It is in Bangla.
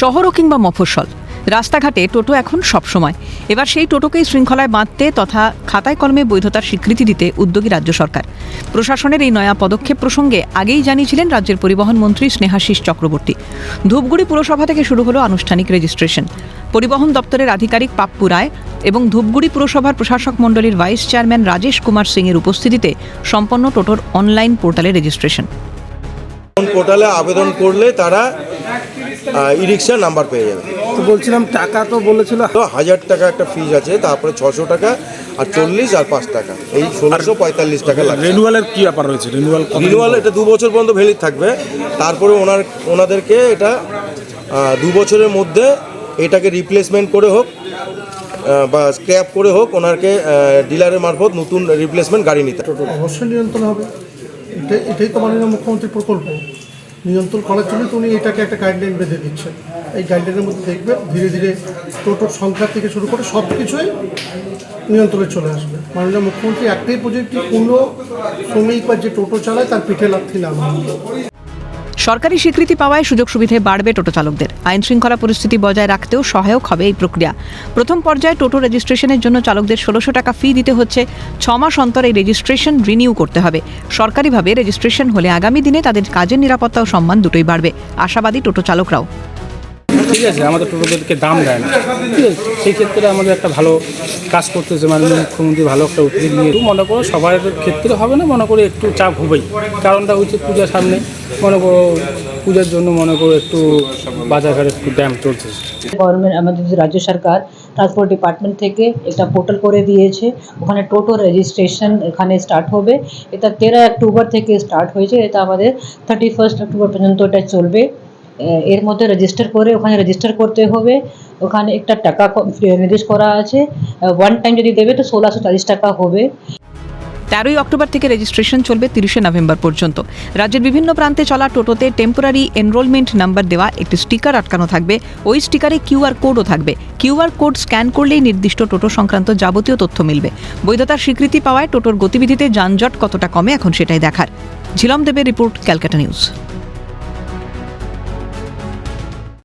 শহরও কিংবা মফস্বল। রাস্তাঘাটে টোটো এখন সবসময়। এবার সেই টোটোকেই শৃঙ্খলায় বাঁধতে তথা খাতায় কলমে বৈধতার স্বীকৃতি দিতে উদ্যোগী রাজ্য সরকার। প্রশাসনের এই নয়া পদক্ষেপ প্রসঙ্গে আগেই জানিয়েছিলেন রাজ্যের পরিবহন মন্ত্রী স্নেহাশিস চক্রবর্তী। ধূপগুড়ি পুরসভা থেকে শুরু হলো আনুষ্ঠানিক রেজিস্ট্রেশন। পরিবহন দপ্তরের আধিকারিক পাপ্পু রায় এবং ধূপগুড়ি পুরসভার প্রশাসক মণ্ডলীর ভাইস চেয়ারম্যান রাজেশ কুমার সিংয়ের উপস্থিতিতে সম্পন্ন টোটোর অনলাইন পোর্টালে রেজিস্ট্রেশন। পোর্টালে আবেদন করলে তারা ই রিক্সা নাম্বার পেয়ে যাবে। তো বলছিলাম টাকা তো বলেছিল। তো হাজার টাকা একটা ফিজ আছে তারপরে ছশো টাকা আর চল্লিশ আর পাঁচ টাকা। এই ষোলোশো পঁয়তাল্লিশ টাকা লাগবে। রেনুয়ালের কী ব্যাপার রয়েছে? রেনুয়াল রিনুয়াল এটা দু বছর পর্যন্ত ভ্যালিড থাকবে। তারপরে ওনার ওনাদেরকে এটা দু বছরের মধ্যে এটাকে রিপ্লেসমেন্ট করে হোক বা স্ক্র্যাপ করে হোক ওনারকে ডিলারের মারফত নতুন রিপ্লেসমেন্ট গাড়ি নিতে হবে। অবশ্যই নিয়ন্ত্রণ হবে। এটাই এটাই তো মাননীয় মুখ্যমন্ত্রীর প্রকল্প। নিয়ন্ত্রণ করার জন্য তো উনি এটাকে একটা গাইডলাইন বেঁধে দিচ্ছেন এই গাইডলাইনের মধ্যে দেখবে ধীরে ধীরে টোটোর সংখ্যা থেকে শুরু করে সব কিছুই নিয়ন্ত্রণে চলে আসবে মাননীয় মুখ্যমন্ত্রী একটাই প্রজেক্টটি কোনো শ্রমিক বা যে টোটো চালায় তার পিঠে লাথি না মারবে। সরকারি স্বীকৃতি পাওয়ায় সুযোগ সুবিধে বাড়বে টোটো চালকদের। আইন শৃঙ্খলা পরিস্থিতি বজায় রাখতেও সহায়ক হবে এই প্রক্রিয়া। প্রথম পর্যায়ে টোটো রেজিস্ট্রেশনের জন্য চালকদের ষোলোশো টাকা ফি দিতে হচ্ছে। ছ মাস অন্তর এই রেজিস্ট্রেশন রিনিউ করতে হবে। সরকারিভাবে রেজিস্ট্রেশন হলে আগামী দিনে তাদের কাজের নিরাপত্তা ও সম্মান দুটোই বাড়বে। আশাবাদী টোটো চালকরাও। ঠিক আছে, আমাদের টোটোদেরকে দাম দেয় না। ঠিক আছে, সেই ক্ষেত্রে আমাদের একটা ভালো কাজ করতেছে মাননীয় মুখ্যমন্ত্রী ভালো একটা উদ্যোগ নিয়ে। মনে করো সবার ক্ষেত্রে হবে না, মনে করো একটু চাপ হবেই। কারণটা হচ্ছে পূজার সামনে, মনে করো পূজার জন্য মনে করো একটু বাজারঘাট একটু ড্যাম চলছে। গভর্নমেন্ট, আমাদের রাজ্য সরকার ট্রান্সপোর্ট ডিপার্টমেন্ট থেকে একটা পোর্টাল করে দিয়েছে। ওখানে টোটো রেজিস্ট্রেশন এখানে স্টার্ট হবে। এটা তেরো অক্টোবর থেকে স্টার্ট হয়েছে। এটা আমাদের থার্টি ফার্স্ট অক্টোবর পর্যন্ত এটা চলবে। এর মধ্যে রেজিস্টার করে, ওখানে রেজিস্টার করতে হবে। ওখানে একটা টাকা নির্দেশ করা আছে। ওয়ান টাইম যদি দেবে তো ষোলোশো চাল্লিশ টাকা হবে। তেরোই অক্টোবর থেকে রেজিস্ট্রেশন চলবে তিরিশে নভেম্বর পর্যন্ত। রাজ্যের বিভিন্ন প্রান্তে চলা টোটোতে টেম্পোরারি এনরোলমেন্ট নাম্বার দেওয়া, একটি স্টিকার আটকানো থাকবে। ওই স্টিকারে কিউআর কোডও থাকবে। কিউআর কোড স্ক্যান করলেই নির্দিষ্ট টোটো সংক্রান্ত যাবতীয় তথ্য মিলবে। বৈধতার স্বীকৃতি পাওয়ায় টোটোর গতিবিধিতে যানজট কতটা কমে এখন সেটাই দেখার। ঝিলম দেবের রিপোর্ট, ক্যালকাটা নিউজ।